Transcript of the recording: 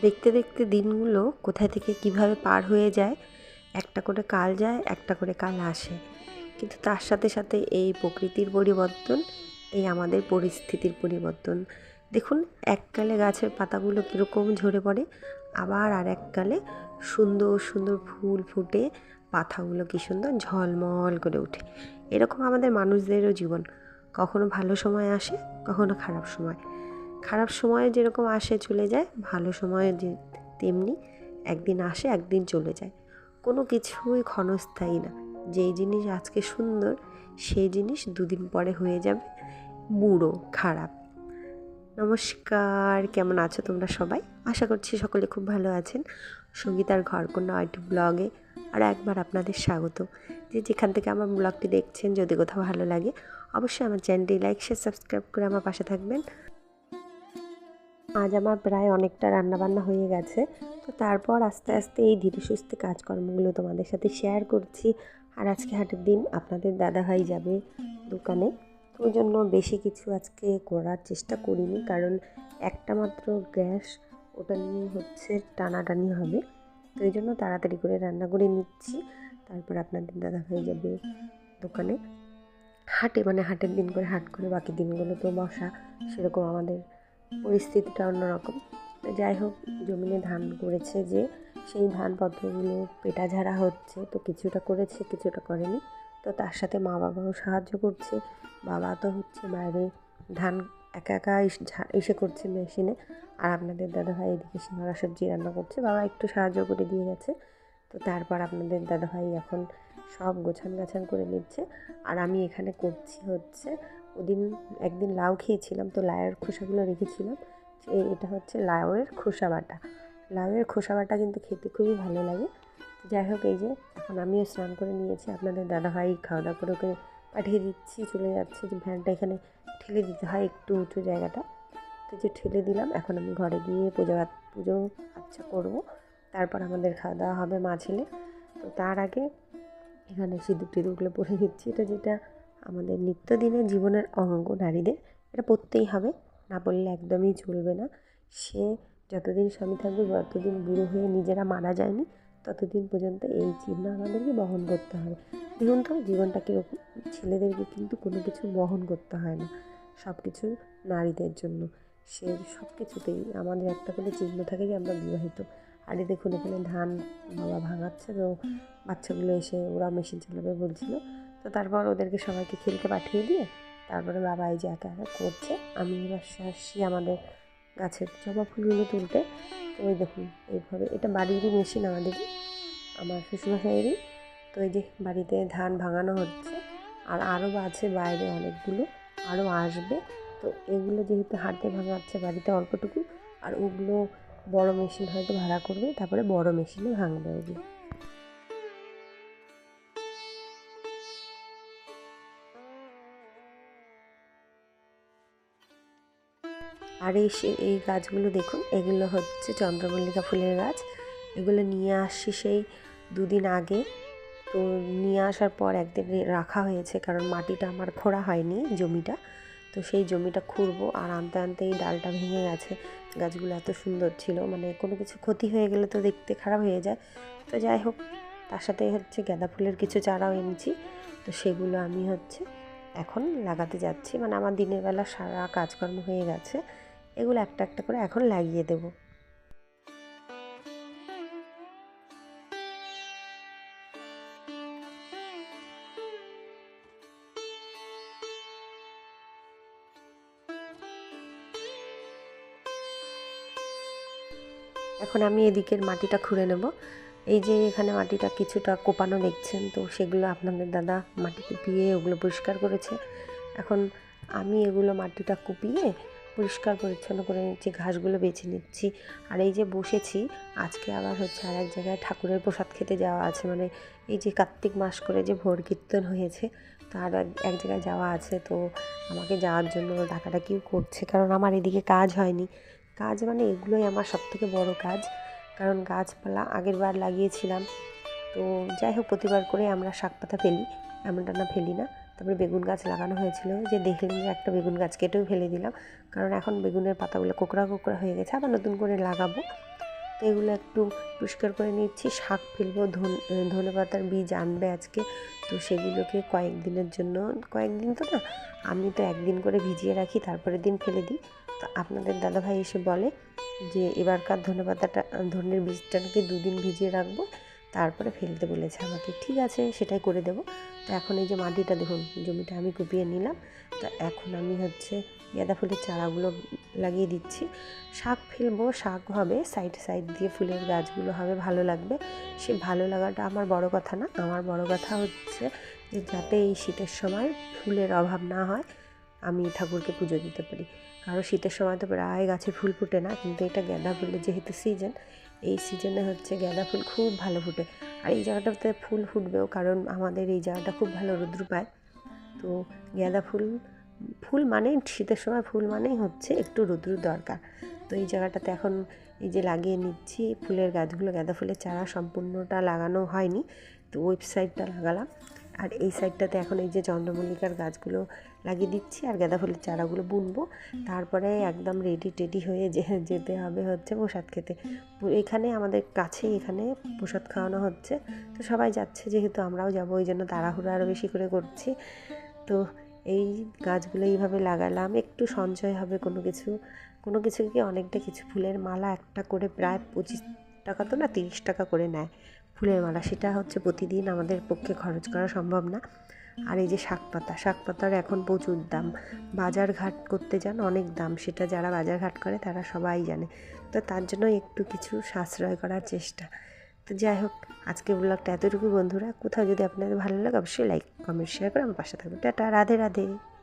দেখতে দেখতে দিনগুলো কোথায় থেকে কীভাবে পার হয়ে যায়, একটা করে কাল যায়, একটা করে কাল আসে। কিন্তু তার সাথে সাথে এই প্রকৃতির পরিবর্তন, এই আমাদের পরিস্থিতির পরিবর্তন। দেখুন, এককালে গাছের পাতাগুলো কীরকম ঝরে পড়ে, আবার আর এককালে সুন্দর সুন্দর ফুল ফুটে পাতাগুলো কী সুন্দর ঝলমল করে ওঠে। এরকম আমাদের মানুষদেরও জীবন। কখনো ভালো সময় আসে, কখনো খারাপ সময়। খারাপ সময়ে যেরকম আসে চলে যায়, ভালো সময়ে তেমনি একদিন আসে, একদিন চলে যায়। কোনো কিছুই ক্ষণস্থায়ী না। যেই জিনিস আজকে সুন্দর, সেই জিনিস দুদিন পরে হয়ে যাবে। বুড়ো, খারাপ। নমস্কার, কেমন আছো তোমরা সবাই? আশা করছি সকলে খুব ভালো আছেন। সঙ্গীতার ঘর ঘরকন্যা আইটি ব্লগে আর একবার আপনাদের স্বাগত। যে যেখান থেকে আমার ব্লগটি দেখছেন, যদি কোথাও ভালো লাগে, অবশ্যই আমার চ্যানেলটি লাইক, শেয়ার, সাবস্ক্রাইব করে আমার পাশে থাকবেন। আজ আমার প্রায় অনেকটা রান্নাবান্না হয়ে গেছে। তো তারপর আস্তে আস্তে এই ধীরে সুস্থে কাজকর্মগুলো তোমাদের সাথে শেয়ার করছি। আর আজকে হাটের দিন আপনাদের দাদাভাই যাবে দোকানে। তো ওই জন্য বেশি কিছু আজকে করার চেষ্টা করিনি। কারণ একটা মাত্র গ্যাস ওটা নিয়ে হচ্ছে টানাটানি হবে। তো এই জন্য তাড়াতাড়ি করে রান্না করে নিচ্ছি। তারপর আপনাদের দাদাভাই যাবে দোকানে। হাটে মানে হাটের দিন করে হাট করে বাকি দিনগুলো তো বসা, সেরকম আমাদের পরিস্থিতিটা অন্যরকম। যাই হোক, জমিনে ধান করেছে যে, সেই ধানপত্রগুলো পেটা ঝাড়া হচ্ছে, তো কিছুটা করেছে, কিছুটা করেনি। তো তার সাথে মা বাবাও সাহায্য করছে। বাবা তো হচ্ছে বাইরে ধান একা একা এসে করছে মেশিনে। আর আপনাদের দাদাভাই এদিকে সিঙ্গারা সবজি রান্না করছে। বাবা একটু সাহায্য করে দিয়ে গেছে। তো তারপর আপনাদের দাদাভাই এখন সব গোছান গাছান করে নিচ্ছে। আর আমি এখানে করছি হচ্ছে ওদিন একদিন লাউ খেয়েছিলাম তো লাউয়ের খোসাগুলো রেখেছিলাম। এটা হচ্ছে লাউয়ের খোসা বাটা। লাউয়ের খোসা বাটা কিন্তু খেতে খুবই ভালো লাগে। যাই হোক, এই যে এখন আমিও স্নান করে নিয়েছি, আপনাদের দাদা দাদাভাই খাওয়া দাওয়া করে ওকে পাঠিয়ে দিচ্ছি, চলে যাচ্ছে। যে ভ্যানটা এখানে ঠেলে দিতে হয় একটু উঁচু জায়গাটা। তো যে ঠেলে দিলাম, এখন আমি ঘরে গিয়ে পুজো পুজো আচ্ছা করব। তারপর আমাদের খাওয়া দাওয়া হবে মা ছেলে। তো তার আগে এখানে সিঁদুর টিঁদুরগুলো পরে দিচ্ছি এটা যেটা আমাদের নিত্যদিনের জীবনের অঙ্গ নারীদের, এটা পরতেই হবে। না পড়লে একদমই চলবে না। সে যতদিন স্বামী থাকবে, যতদিন বুড়ো হয়ে নিজেরা মারা যায়নি, ততদিন পর্যন্ত এই চিহ্ন আমাদেরকে বহন করতে হবে। দেখুন তো, জীবনটা কীরকম, ছেলেদেরকে কিন্তু কোনো কিছু বহন করতে হয় না। সব কিছু নারীদের জন্য। সে সব কিছুতেই আমাদের একটা করে চিহ্ন থাকে যে আমরা বিবাহিত। আর দেখুন, এখানে ধান বাবা ভাঙাচ্ছে তো বাচ্চাগুলো এসে ওরা মেশিন চালাবে বলছিল। তো তারপর ওদেরকে সবাইকে খেলতে পাঠিয়ে দিয়ে তারপরে বাবা এই যে একা করছে, আমি এবার আসছি আমাদের গাছের জবা ফুলগুলো তুলতে। তো ওই দেখুন, এইভাবে এটা বাড়িরই মেশিন আমাদেরই, আমার শ্বশুরমশাইয়েরই তো এই যে বাড়িতে ধান ভাঙানো হচ্ছে, আর আরও আছে বাইরে অনেকগুলো, আরও আসবে। তো এগুলো যেহেতু হাতে ভাঙাচ্ছে বাড়িতে অল্পটুকু, আর ওগুলো বড় মেশিন হয়তো ভাড়া করবে, তারপরে বড় মেশিনে ভাঙবে ওগুলো। আর এই এই গাছগুলো দেখুন, এগুলো হচ্ছে চন্দ্রমল্লিকা ফুলের গাছ। এগুলো নিয়ে আসছি সেই দুদিন আগে। তো নিয়ে আসার পর একদিন রাখা হয়েছে কারণ মাটিটা আমার খোঁড়া হয়নি জমিটা। তো সেই জমিটা খুঁড়বো আর আনতে আনতে এই ডালটা ভেঙে গেছে। গাছগুলো এত সুন্দর ছিল মানে কোনো কিছু ক্ষতি হয়ে গেলে তো দেখতে খারাপ হয়ে যায়। তো যাই হোক, তার সাথে হচ্ছে গাঁদা ফুলের কিছু চারাও এনেছি। তো সেগুলো আমি হচ্ছে এখন লাগাতে যাচ্ছি। মানে আমার দিনের বেলা সারা কাজকর্ম হয়ে গেছে। এগুলো একটা একটা করে এখন লাগিয়ে দেব। এখন আমি এদিকের মাটিটা খুঁড়ে নেব। এই যে এখানে মাটিটা কিছুটা কোপানো দেখছেন, তো সেগুলো আপনাদের দাদা মাটি কুপিয়ে ওগুলো পরিষ্কার করেছে। এখন আমি এগুলো মাটিটা কুপিয়ে পরিষ্কার, পরিচ্ছন্ন করে নিচ্ছি ঘাসগুলো বেছে নিচ্ছি। আর এই যে বসেছি, আজকে আবার হচ্ছে আর এক জায়গায় ঠাকুরের প্রসাদ খেতে যাওয়া আছে। মানে এই যে কার্তিক মাস করে যে ভোর কীর্তন হয়েছে, তার এক জায়গায় যাওয়া আছে। তো আমাকে যাওয়ার জন্য ডাকাডাকিও করছে, কারণ আমার এদিকে কাজ হয়নি। কাজ মানে এগুলোই আমার সবথেকে বড় কাজ। কারণ গাছপালা আগের বার লাগিয়েছিলাম। তো যাই হোক, প্রতিবার করে আমরা শাক পাতা ফেলি, এমনটা না ফেলি না। তারপরে বেগুন গাছ লাগানো হয়েছিল। যে দেখলাম যে একটা বেগুন গাছ কেটেও ফেলে দিলাম। কারণ এখন বেগুনের পাতাগুলো কোকড়া কোকড়া হয়ে গেছে। আবার নতুন করে লাগাবো। তো এগুলো একটু পরিষ্কার করে নিচ্ছি। শাক ফেলব, ধন- পাতার বীজ আনবে আজকে। তো সেগুলোকে কয়েকদিনের জন্য, কয়েকদিন তো না, আমি তো একদিন করে ভিজিয়ে রাখি, তারপরের দিন ফেলে দিই। তো আপনাদের দাদাভাই এসে বলে যে, এবারকার ধনে পাতাটা ধনের বীজটা নাকি দুদিন ভিজিয়ে রাখব। তারপরে ফেলতে বলেছে আমাকে, ঠিক আছে, সেটাই করে দেবো। তো এখন এই যে মাটিটা দেখুন, জমিটা আমি কুপিয়ে নিলাম। তো এখন আমি হচ্ছে গাঁদা ফুলের চারাগুলো লাগিয়ে দিচ্ছি। শাক ফেলব, শাক হবে, সাইড সাইড দিয়ে ফুলের গাছগুলো হবে, ভালো লাগবে। সে ভালো লাগাটা আমার বড় কথা না, আমার বড় কথা হচ্ছে যে যাতে এই শীতের সময় ফুলের অভাব না হয়, আমি ঠাকুরকে পুজো দিতে পারি। কারণ শীতের সময় তো প্রায় গাছে ফুল ফুটে না, কিন্তু এটা গাঁদা ফুলের যেহেতু সিজন এই সিজনে হচ্ছে গাঁদা ফুল খুব ভালো ফুটে। আর এই জায়গাটাতে ফুল ফুটবেও কারণ আমাদের এই জায়গাটা খুব ভালো রৌদ্র পায়। তো গাঁদা ফুল ফুল মানেই শীতের সময় ফুল মানেই হচ্ছে একটু রৌদ্র দরকার। তো এই জায়গাটাতে এখন এই যে লাগিয়ে নিচ্ছি ফুলের গাছগুলো, গাঁদা ফুলের চারা সম্পূর্ণটা লাগানো হয়নি। তো ওয়েবসাইটটা লাগালাম। আর এই সাইডটাতে এখন এই যে চন্দ্রমল্লিকার গাছগুলো লাগিয়ে দিচ্ছি আর গাঁদা ফুলের চারাগুলো বুনবো। তারপরে একদম রেডি টেডি হয়ে যেতে হবে হচ্ছে প্রসাদ খেতে। এখানে আমাদের কাছেই এখানে প্রসাদ খাওয়ানো হচ্ছে। তো সবাই যাচ্ছে যেহেতু আমরাও যাব, ওই জন্য তাড়াহুড়ো আরও বেশি করে করছি। তো এই গাছগুলো এইভাবে লাগালাম। একটু সঞ্চয় হবে কোনো কিছু। কোনো কিছু কি অনেকটা কিছু ফুলের মালা একটা করে প্রায় পঁচিশ টাকা তো না, তিরিশ টাকা করে নেয় ফুলের মালা। সেটা হচ্ছে প্রতিদিন আমাদের পক্ষে খরচ করা সম্ভব না। আর এই যে শাক পাতা, শাক পাতার এখন প্রচুর দাম। বাজার ঘাট করতে যান, অনেক দাম। সেটা যারা বাজার ঘাট করে, তারা সবাই জানে। তো তার জন্য একটু কিছু সাশ্রয় করার চেষ্টা। তো যাই হোক, আজকে ব্লগটা এতটুকু বন্ধুরা। কোথাও যদি আপনাদের ভালো লাগে, অবশ্যই লাইক কমেন্ট শেয়ার করে আমার পাশে থাকবে টাটা, রাধে রাধে।